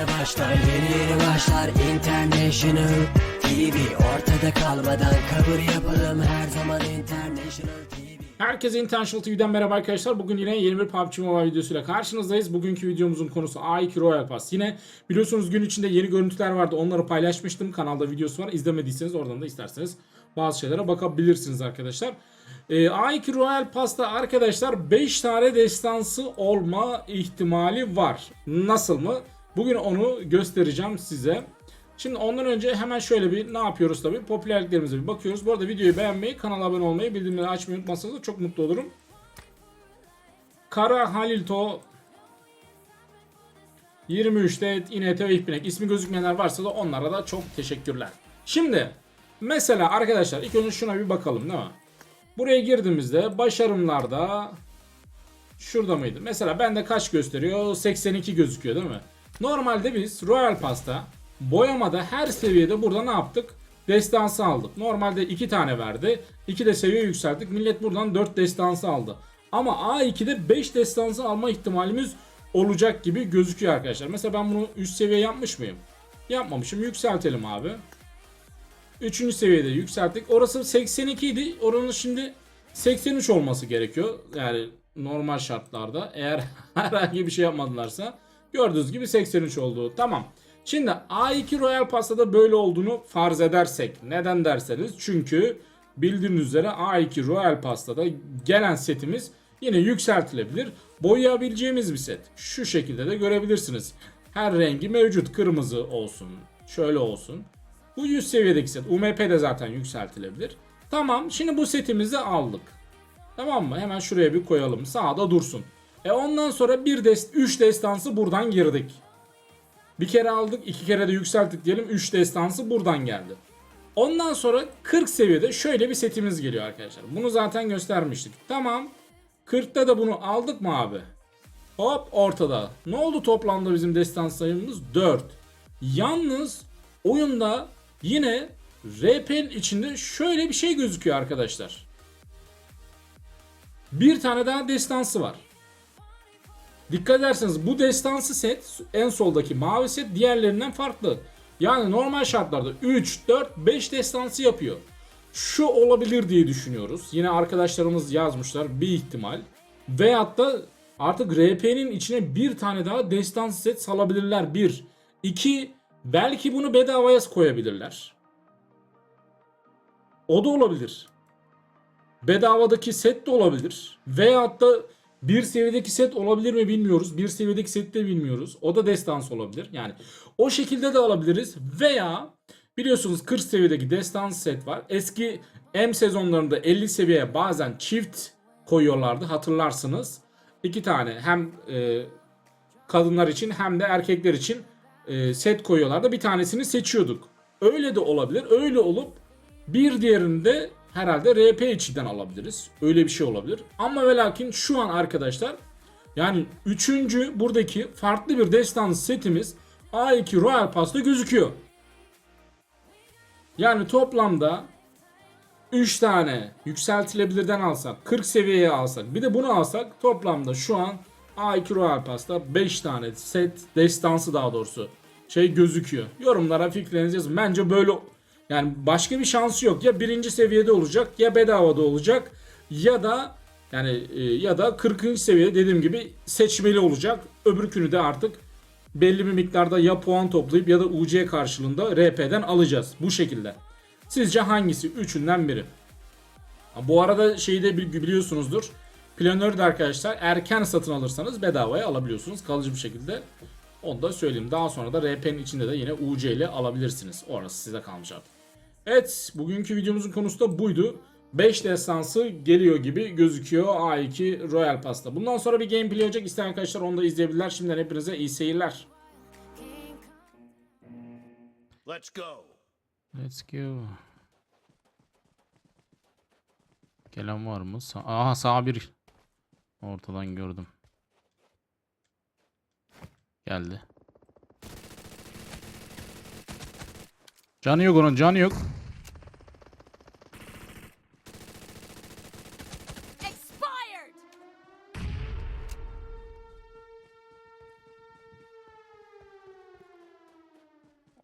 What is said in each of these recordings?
yeni başlar Yeni yeni başlar International TV Ortada kalmadan kabul yapalım Her zaman International TV Herkese Intentional TV'den merhaba arkadaşlar. Bugün yine yeni bir PUBG Mobile videosuyla karşınızdayız. Bugünkü videomuzun konusu A2 Royal Pass. Yine biliyorsunuz gün içinde yeni görüntüler vardı. Onları paylaşmıştım. Kanalda videosu var. İzlemediyseniz oradan da isterseniz bazı şeylere bakabilirsiniz arkadaşlar. Ee, A2 Royal Pass'ta arkadaşlar 5 tane destansı olma ihtimali var. Nasıl mı? Bugün onu göstereceğim size. Şimdi ondan önce hemen şöyle bir ne yapıyoruz tabii popülerliklerimize bir bakıyoruz. Bu arada videoyu beğenmeyi, kanala abone olmayı, bildirimleri açmayı unutmazsanız çok mutlu olurum. Kara Halil To 23'te İNT ve İhbinek ismi gözükmeyenler varsa da onlara da çok teşekkürler. Şimdi mesela arkadaşlar ilk önce şuna bir bakalım değil mi? Buraya girdiğimizde başarımlarda şurada mıydı? Mesela bende kaç gösteriyor? 82 gözüküyor değil mi? Normalde biz Royal Pass'ta boyamada her seviyede burada ne yaptık? Destansı aldık. Normalde 2 tane verdi. 2 de seviye yükselttik. Millet buradan 4 destansı aldı. Ama A2'de 5 destansı alma ihtimalimiz olacak gibi gözüküyor arkadaşlar. Mesela ben bunu üst seviye yapmış mıyım? Yapmamışım. Yükseltelim abi. Üçüncü seviyede yükselttik. Orası 82 idi. Oranın şimdi 83 olması gerekiyor. Yani normal şartlarda. Eğer herhangi bir şey yapmadılarsa. Gördüğünüz gibi 83 oldu. Tamam. Şimdi A2 Royal Pass'ta böyle olduğunu farz edersek. Neden derseniz. Çünkü bildiğiniz üzere A2 Royal Pass'ta gelen setimiz yine yükseltilebilir. Boyayabileceğimiz bir set. Şu şekilde de görebilirsiniz. Her rengi mevcut. Kırmızı olsun. Şöyle olsun. Bu 100 seviyedeki set. UMP de zaten yükseltilebilir. Tamam şimdi bu setimizi aldık. Tamam mı? Hemen şuraya bir koyalım. Sağda dursun. E ondan sonra bir dest 3 destansı buradan girdik. Bir kere aldık, iki kere de yükselttik diyelim. 3 destansı buradan geldi. Ondan sonra 40 seviyede şöyle bir setimiz geliyor arkadaşlar. Bunu zaten göstermiştik. Tamam. 40'ta da bunu aldık mı abi? Hop ortada. Ne oldu toplamda bizim destans sayımız? 4. Yalnız oyunda yine RP'nin içinde şöyle bir şey gözüküyor arkadaşlar. Bir tane daha destansı var. Dikkat ederseniz bu destansı set en soldaki mavi set diğerlerinden farklı. Yani normal şartlarda 3, 4, 5 destansı yapıyor. Şu olabilir diye düşünüyoruz. Yine arkadaşlarımız yazmışlar bir ihtimal. Veyahut da artık RP'nin içine bir tane daha destansı set salabilirler. Bir. İki, belki bunu bedavaya koyabilirler. O da olabilir. Bedavadaki set de olabilir. Veyahut da bir seviyedeki set olabilir mi bilmiyoruz. Bir seviyedeki set de bilmiyoruz. O da destans olabilir. Yani o şekilde de alabiliriz. Veya biliyorsunuz 40 seviyedeki destans set var. Eski M sezonlarında 50 seviyeye bazen çift koyuyorlardı hatırlarsınız. İki tane hem e, kadınlar için hem de erkekler için e, set koyuyorlardı. Bir tanesini seçiyorduk. Öyle de olabilir. Öyle olup bir diğerini de herhalde RP içinden alabiliriz. Öyle bir şey olabilir. Ama ve lakin şu an arkadaşlar yani üçüncü buradaki farklı bir destans setimiz A2 Royal Pass'ta gözüküyor. Yani toplamda 3 tane yükseltilebilirden alsak 40 seviyeye alsak bir de bunu alsak toplamda şu an A2 Royal Pass'ta 5 tane set destansı daha doğrusu şey gözüküyor. Yorumlara fikirlerinizi yazın. Bence böyle yani başka bir şansı yok. Ya birinci seviyede olacak ya bedavada olacak ya da yani e, ya da 40. seviyede dediğim gibi seçmeli olacak. Öbürkünü de artık belli bir miktarda ya puan toplayıp ya da UC karşılığında RP'den alacağız. Bu şekilde. Sizce hangisi? Üçünden biri. Bu arada şeyi de bil- biliyorsunuzdur. Planör de arkadaşlar erken satın alırsanız bedavaya alabiliyorsunuz kalıcı bir şekilde. Onu da söyleyeyim. Daha sonra da RP'nin içinde de yine UC ile alabilirsiniz. Orası size kalmış artık. Evet bugünkü videomuzun konusu da buydu. 5 destansı geliyor gibi gözüküyor A2 Royal Pass'ta. Bundan sonra bir gameplay olacak. İsteyen arkadaşlar onu da izleyebilirler. Şimdiden hepinize iyi seyirler. Let's go. Let's go. Gelen var mı? Sa Aha sağ bir. Ortadan gördüm. Geldi. Canı yok onun canı yok. Expired!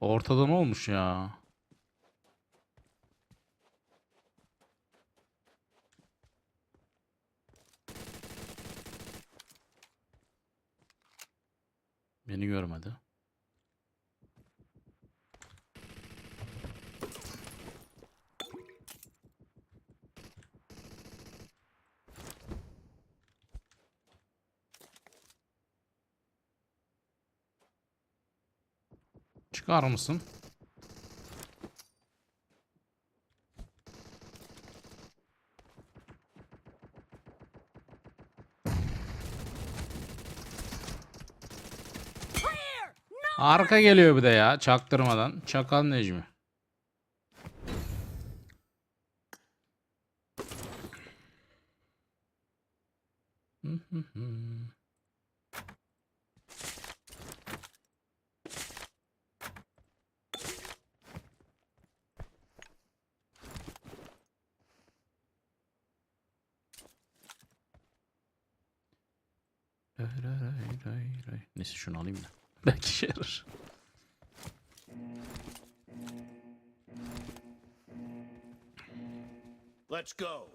Ortada ne olmuş ya? Beni görmedi. Çıkar mısın? Arka geliyor bir de ya çaktırmadan. Çakal Necmi. Hı Ray ray ray ray. Neyse şunu alayım da. Belki işe yarar. Let's go.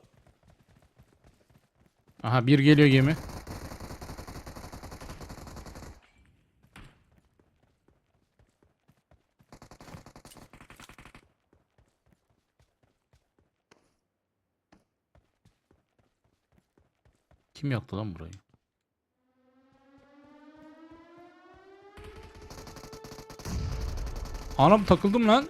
Aha bir geliyor gemi. Kim yaktı lan burayı? Anam takıldım lan.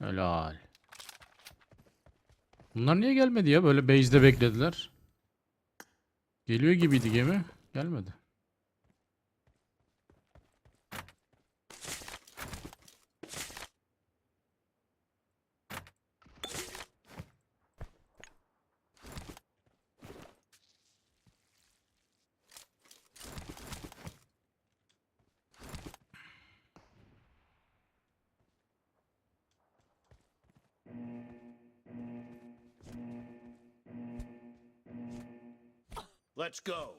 Helal. Bunlar niye gelmedi ya? Böyle base'de beklediler. Geliyor gibiydi gemi. Gelmedi. Let's go.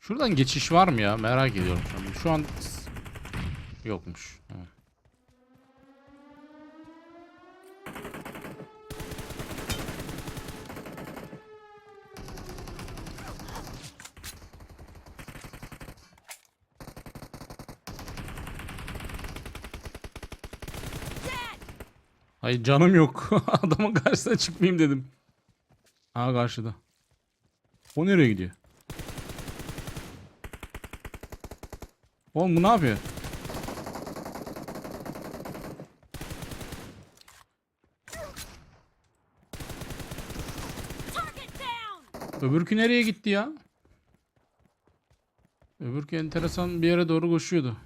Şuradan geçiş var mı ya? Merak ediyorum. Şu an yokmuş. Tamam. Dead! Hayır canım yok. Adamın karşısına çıkmayayım dedim. Aa karşıda. O nereye gidiyor? Oğlum bu ne yapıyor? Öbürkü nereye gitti ya? Öbürkü enteresan bir yere doğru koşuyordu.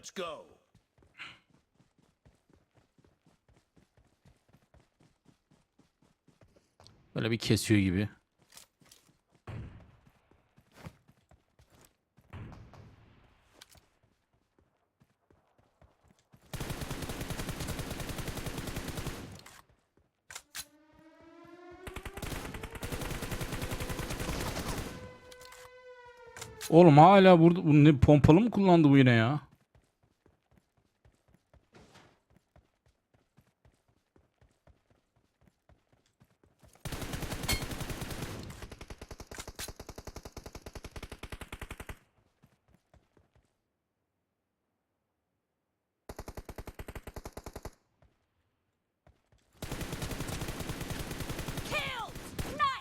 Let's go. Böyle bir kesiyor gibi. Oğlum hala burada bu ne pompalı mı kullandı bu yine ya?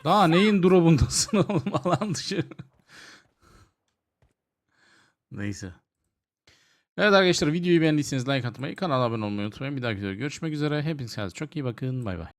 Daha neyin drop'undasın oğlum alan dışı. Neyse. Evet arkadaşlar videoyu beğendiyseniz like atmayı, kanala abone olmayı unutmayın. Bir dahaki videoda görüşmek üzere. Hepinize çok iyi bakın. Bay bay.